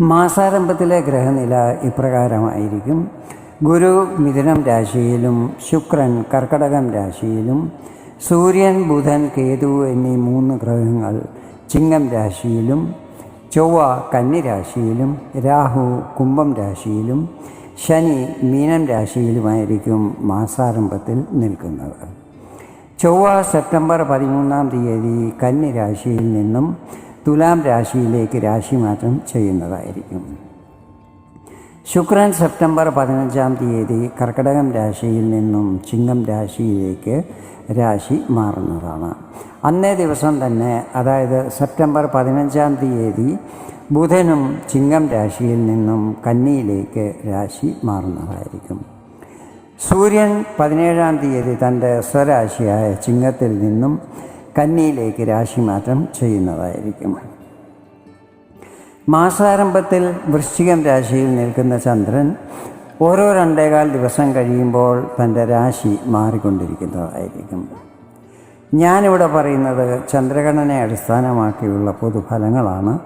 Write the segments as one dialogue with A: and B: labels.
A: മാസാരംഭത്തിലെ ഗ്രഹനില ഇപ്രകാരമായിരിക്കും. ഗുരു മിഥുനം രാശിയിലും ശുക്രൻ കർക്കടകം രാശിയിലും സൂര്യൻ ബുധൻ കേതു എന്നീ മൂന്ന് ഗ്രഹങ്ങൾ ചിങ്ങം രാശിയിലും ചൊവ്വ കന്നി രാശിയിലും രാഹു കുംഭം രാശിയിലും ശനി മീനം രാശിയിലുമായിരിക്കും മാസാരംഭത്തിൽ നിൽക്കുന്നത്. ചൊവ്വ സെപ്റ്റംബർ പതിമൂന്നാം തീയതി കന്നി രാശിയിൽ നിന്നും തുലാം രാശിയിലേക്ക് രാശിമാറ്റം ചെയ്യുന്നതായിരിക്കും. ശുക്രൻ സെപ്റ്റംബർ പതിനഞ്ചാം തീയതി കർക്കടകം രാശിയിൽ നിന്നും ചിങ്ങം രാശിയിലേക്ക് രാശി മാറുന്നതാണ്. അന്നേ ദിവസം തന്നെ അതായത് സെപ്റ്റംബർ പതിനഞ്ചാം തീയതി ബുധനും ചിങ്ങം രാശിയിൽ നിന്നും കന്നിയിലേക്ക് രാശി മാറുന്നതായിരിക്കും. സൂര്യൻ പതിനേഴാം തീയതി തന്റെ സ്വരാശിയായ ചിങ്ങത്തിൽ നിന്നും കന്നിയിലേക്ക് രാശിമാറ്റം ചെയ്യുന്നതായിരിക്കും. മാസാരംഭത്തിൽ വൃശ്ചികം രാശിയിൽ നിൽക്കുന്ന ചന്ദ്രൻ ഓരോ രണ്ടേകാൽ ദിവസം കഴിയുമ്പോൾ തന്റെ രാശി മാറിക്കൊണ്ടിരിക്കുന്നതായിരിക്കും. ഞാനിവിടെ പറയുന്നത് ചന്ദ്രഗണനെ അടിസ്ഥാനമാക്കിയുള്ള പൊതുഫലങ്ങളാണ്.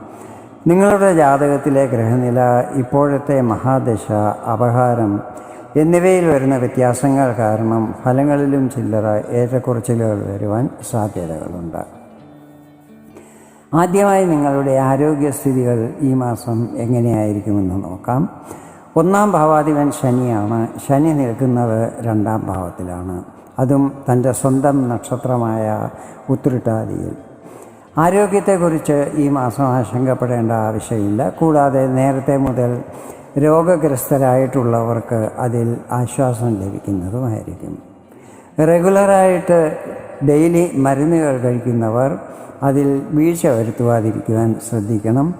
A: നിങ്ങളുടെ ജാതകത്തിലെ ഗ്രഹനില ഇപ്പോഴത്തെ മഹാദശ അപഹാരം എന്നിവയിൽ വരുന്ന വ്യത്യാസങ്ങൾ കാരണം ഫലങ്ങളിലും ചില്ലറ ഏറ്റക്കുറച്ചിലുകൾ വരുവാൻ സാധ്യതകളുണ്ട്. ആദ്യമായി നിങ്ങളുടെ ആരോഗ്യസ്ഥിതികൾ ഈ മാസം എങ്ങനെയായിരിക്കുമെന്ന് നോക്കാം. ഒന്നാം ഭാവാധിപൻ ശനിയാണ്. ശനി നിൽക്കുന്നത് രണ്ടാം ഭാവത്തിലാണ്. അതും തന്റെ സ്വന്തം നക്ഷത്രമായ ഉത്രിട്ടാതിയിൽ. ആരോഗ്യത്തെക്കുറിച്ച് ഈ മാസം ആശങ്കപ്പെടേണ്ട ആവശ്യമില്ല. കൂടാതെ നേരത്തെ മുതൽ രോഗഗ്രസ്തരായിട്ടുള്ളവർക്ക് അതിൽ ആശ്വാസം ലഭിക്കുന്നതുമായിരിക്കും. റെഗുലറായിട്ട് ഡെയിലി മരുന്നുകൾ കഴിക്കുന്നവർ അതിൽ വീഴ്ച വരുത്തുവാതിരിക്കുവാൻ ശ്രദ്ധിക്കണം.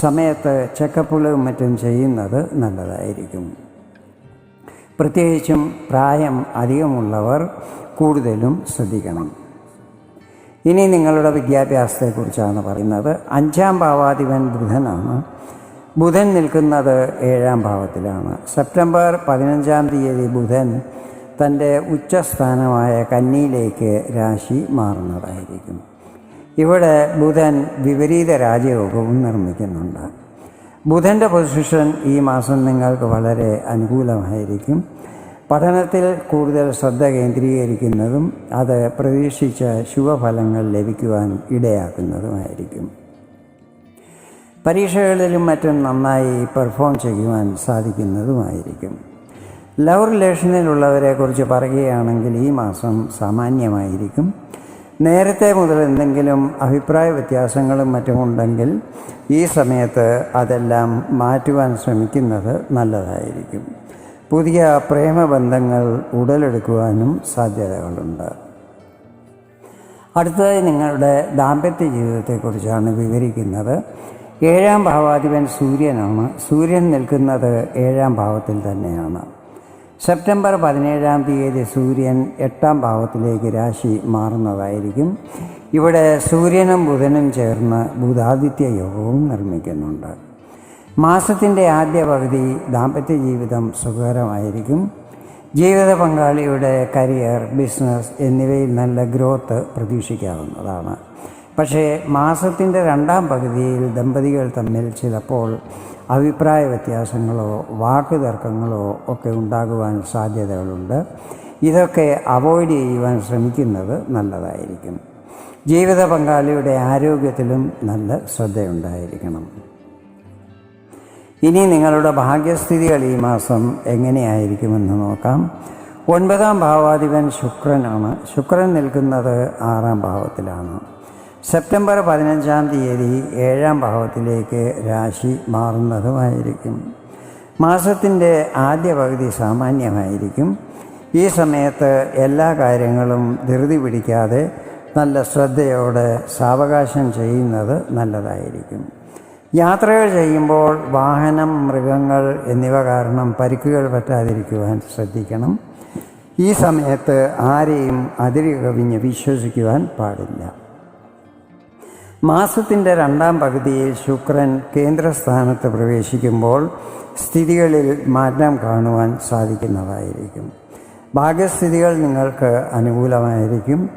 A: സമയത്ത് ചെക്കപ്പുകളും മറ്റും ചെയ്യുന്നത് നല്ലതായിരിക്കും. പ്രത്യേകിച്ചും പ്രായം അധികമുള്ളവർ കൂടുതലും ശ്രദ്ധിക്കണം. ഇനി നിങ്ങളുടെ വിദ്യാഭ്യാസത്തെക്കുറിച്ചാണ് പറയുന്നത്. അഞ്ചാം ഭാവാധിപൻ ബുധനാണ്. ബുധൻ നിൽക്കുന്നത് ഏഴാം ഭാവത്തിലാണ്. സെപ്റ്റംബർ പതിനഞ്ചാം തീയതി ബുധൻ തന്റെ ഉച്ചസ്ഥാനമായ കന്നിയിലേക്ക് രാശി മാറുന്നതായിരിക്കും. ഇവിടെ ബുധൻ വിപരീത രാജയോഗവും നിർമ്മിക്കുന്നുണ്ട്. ബുധന്റെ പൊസിഷൻ ഈ മാസം നിങ്ങൾക്ക് വളരെ അനുകൂലമായിരിക്കും. പഠനത്തിൽ കൂടുതൽ ശ്രദ്ധ കേന്ദ്രീകരിക്കുന്നതും അത് പ്രതീക്ഷിച്ച ശുഭഫലങ്ങൾ ലഭിക്കുവാൻ ഇടയാക്കുന്നതുമായിരിക്കും. പരീക്ഷകളിലും മറ്റും നന്നായി പെർഫോം ചെയ്യുവാൻ സാധിക്കുന്നതുമായിരിക്കും. ലവ് റിലേഷനിലുള്ളവരെക്കുറിച്ച് പറയുകയാണെങ്കിൽ ഈ മാസം സാമാന്യമായിരിക്കും. നേരത്തെ മുതൽ എന്തെങ്കിലും അഭിപ്രായ വ്യത്യാസങ്ങളും മറ്റുമുണ്ടെങ്കിൽ ഈ സമയത്ത് അതെല്ലാം മാറ്റുവാൻ ശ്രമിക്കുന്നത് നല്ലതായിരിക്കും. പുതിയ പ്രേമബന്ധങ്ങൾ ഉടലെടുക്കുവാനും സാധ്യതകളുണ്ട്. അടുത്തതായി നിങ്ങളുടെ ദാമ്പത്യ ജീവിതത്തെക്കുറിച്ചാണ് വിവരിക്കുന്നത്. ഏഴാം ഭാവാധിപൻ സൂര്യനാണ് സൂര്യൻ നിൽക്കുന്നത് ഏഴാം ഭാവത്തിൽ തന്നെയാണ്. സെപ്റ്റംബർ പതിനേഴാം തീയതി സൂര്യൻ എട്ടാം ഭാവത്തിലേക്ക് രാശി മാറുന്നതായിരിക്കും. ഇവിടെ സൂര്യനും ബുധനും ചേർന്ന് ബുധാദിത്യ യോഗവും നിർമ്മിക്കുന്നുണ്ട്. മാസത്തിന്റെ ആദ്യ പകുതി ദാമ്പത്യ ജീവിതം സുഖകരമായിരിക്കും. ജീവിത പങ്കാളിയുടെ കരിയർ ബിസിനസ് എന്നിവയിൽ നല്ല ഗ്രോത്ത് പ്രതീക്ഷിക്കാവുന്നതാണ്. പക്ഷേ മാസത്തിന്റെ രണ്ടാം പകുതിയിൽ ദമ്പതികൾ തമ്മിൽ ചിലപ്പോൾ അഭിപ്രായ വ്യത്യാസങ്ങളോ വാക്കുതർക്കങ്ങളോ ഒക്കെ ഉണ്ടാകുവാൻ സാധ്യതകളുണ്ട്. ഇതൊക്കെ അവോയ്ഡ് ചെയ്യുവാൻ ശ്രമിക്കുന്നത് നല്ലതായിരിക്കും. ജീവിത പങ്കാളിയുടെ ആരോഗ്യത്തിലും നല്ല ശ്രദ്ധയുണ്ടായിരിക്കണം. ഇനി നിങ്ങളുടെ ഭാഗ്യസ്ഥിതികൾ ഈ മാസം എങ്ങനെയായിരിക്കുമെന്ന് നോക്കാം. ഒൻപതാം ഭാവാധിപൻ ശുക്രനാണ്. ശുക്രൻ നിൽക്കുന്നത് ആറാം ഭാവത്തിലാണ്. സെപ്റ്റംബർ പതിനഞ്ചാം തീയതി ഏഴാം ഭാവത്തിലേക്ക് രാശി മാറുന്നതുമായിരിക്കും. മാസത്തിന്റെ ആദ്യ പകുതി സാമാന്യമായിരിക്കും. ഈ സമയത്ത് എല്ലാ കാര്യങ്ങളും ധൃതി പിടിക്കാതെ നല്ല ശ്രദ്ധയോടെ സാവകാശം ചെയ്യുന്നത് നല്ലതായിരിക്കും. യാത്രകൾ ചെയ്യുമ്പോൾ വാഹനം മൃഗങ്ങൾ എന്നിവ കാരണം പരിക്കുകൾ പറ്റാതിരിക്കുവാൻ ശ്രദ്ധിക്കണം. ഈ സമയത്ത് ആരെയും അതിരി കവിഞ്ഞ് വിശ്വസിക്കുവാൻ പാടില്ല. മാസത്തിന്റെ രണ്ടാം പകുതിയിൽ ശുക്രൻ കേന്ദ്രസ്ഥാനത്ത് പ്രവേശിക്കുമ്പോൾ സ്ഥിതികളിൽ മാറ്റം കാണുവാൻ സാധിക്കുന്നതായിരിക്കും. ഭാഗ്യസ്ഥിതികൾ നിങ്ങൾക്ക് അനുകൂലമായിരിക്കും.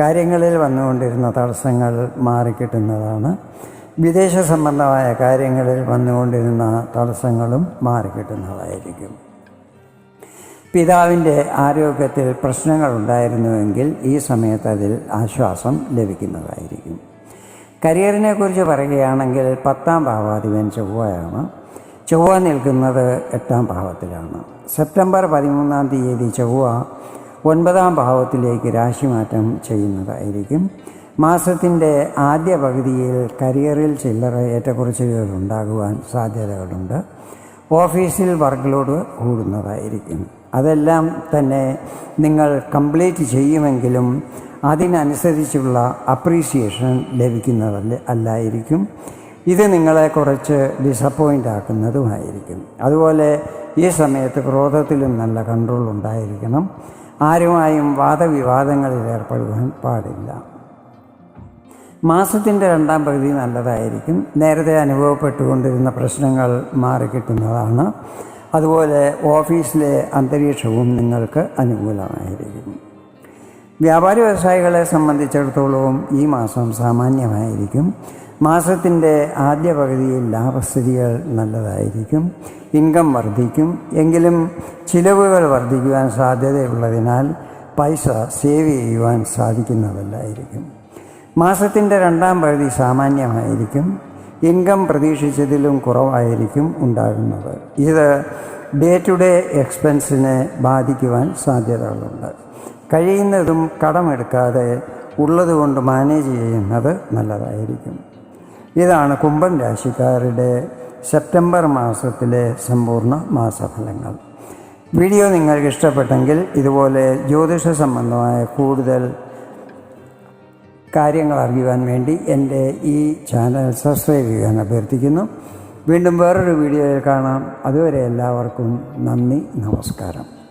A: കാര്യങ്ങളിൽ വന്നുകൊണ്ടിരുന്ന തടസ്സങ്ങൾ മാറിക്കിട്ടുന്നതാണ്. വിദേശ സംബന്ധമായ കാര്യങ്ങളിൽ വന്നുകൊണ്ടിരുന്ന തടസ്സങ്ങളും മാറിക്കിട്ടുന്നതായിരിക്കും. പിതാവിന്റെ ആരോഗ്യത്തിൽ പ്രശ്നങ്ങൾ ഉണ്ടായിരുന്നുവെങ്കിൽ ഈ സമയത്ത് അതിൽ ആശ്വാസം ലഭിക്കുന്നതായിരിക്കും. കരിയറിനെ കുറിച്ച് പറയുകയാണെങ്കിൽ പത്താം ഭാവാധിപൻ ചൊവ്വയാണ്. ചൊവ്വ നിൽക്കുന്നത് എട്ടാം ഭാവത്തിലാണ്. സെപ്റ്റംബർ പതിമൂന്നാം തീയതി ചൊവ്വ ഒൻപതാം ഭാവത്തിലേക്ക് രാശിമാറ്റം ചെയ്യുന്നതായിരിക്കും. മാസത്തിന്റെ ആദ്യ പകുതിയിൽ കരിയറിൽ ചില്ലറ ഏറ്റക്കുറച്ചിലുകൾ ഉണ്ടാകുവാൻ സാധ്യതകളുണ്ട്. ഓഫീസിൽ വർക്ക് ലോഡ് കൂടുന്നതായിരിക്കും. അതെല്ലാം തന്നെ നിങ്ങൾ കംപ്ലീറ്റ് ചെയ്യുമെങ്കിലും അതിനനുസരിച്ചുള്ള അപ്രീസിയേഷൻ ലഭിക്കുന്നതല്ല അല്ലായിരിക്കും. ഇത് നിങ്ങളെ കുറച്ച് ഡിസപ്പോയിന്റ് ആക്കുന്നതുമായിരിക്കും. അതുപോലെ ഈ സമയത്ത് ക്രോധത്തിലും നല്ല കൺട്രോൾ ഉണ്ടായിരിക്കണം. ആരുമായും വാദവിവാദങ്ങളിൽ ഏർപ്പെടുവാൻ പാടില്ല. മാസത്തിന്റെ രണ്ടാം പകുതി നല്ലതായിരിക്കും. നേരത്തെ അനുഭവപ്പെട്ടുകൊണ്ടിരുന്ന പ്രശ്നങ്ങൾ മാറിക്കിട്ടുന്നതാണ് അതുപോലെ ഓഫീസിലെ അന്തരീക്ഷവും നിങ്ങൾക്ക് അനുകൂലമായിരിക്കും. വ്യാപാരി വ്യവസായികളെ സംബന്ധിച്ചിടത്തോളവും ഈ മാസം സാമാന്യമായിരിക്കും. മാസത്തിന്റെ ആദ്യ പകുതിയിൽ ലാഭസ്ഥിതികൾ നല്ലതായിരിക്കും. ഇൻകം വർദ്ധിക്കും. എങ്കിലും ചിലവുകൾ വർദ്ധിക്കുവാൻ സാധ്യതയുള്ളതിനാൽ പൈസ സേവ് ചെയ്യുവാൻ സാധിക്കുന്നതല്ലായിരിക്കും. മാസത്തിന്റെ രണ്ടാം പകുതി സാമാന്യമായിരിക്കും. ഇൻകം പ്രതീക്ഷിച്ചതിലും കുറവായിരിക്കും ഉണ്ടാകുന്നത്. ഇത് ഡേ ടു ഡേ എക്സ്പെൻസിനെ ബാധിക്കുവാൻ സാധ്യതകളുണ്ട്. കഴിയുന്നതും കടമെടുക്കാതെ ഉള്ളതുകൊണ്ട് മാനേജ് ചെയ്യുന്നത് നല്ലതായിരിക്കും. ഇതാണ് കുംഭം രാശിക്കാരുടെ സെപ്റ്റംബർ മാസത്തിലെ സമ്പൂർണ മാസഫലങ്ങൾ. വീഡിയോ നിങ്ങൾക്ക് ഇഷ്ടപ്പെട്ടെങ്കിൽ ഇതുപോലെ ജ്യോതിഷ സംബന്ധമായ കൂടുതൽ കാര്യങ്ങൾ അറിയുവാൻ വേണ്ടി എന്റെ ഈ ചാനൽ സബ്സ്ക്രൈബ് ചെയ്യാൻ അഭ്യർത്ഥിക്കുന്നു. വീണ്ടും വേറൊരു വീഡിയോയിൽ കാണാം. അതുവരെ എല്ലാവർക്കും നന്ദി നമസ്കാരം.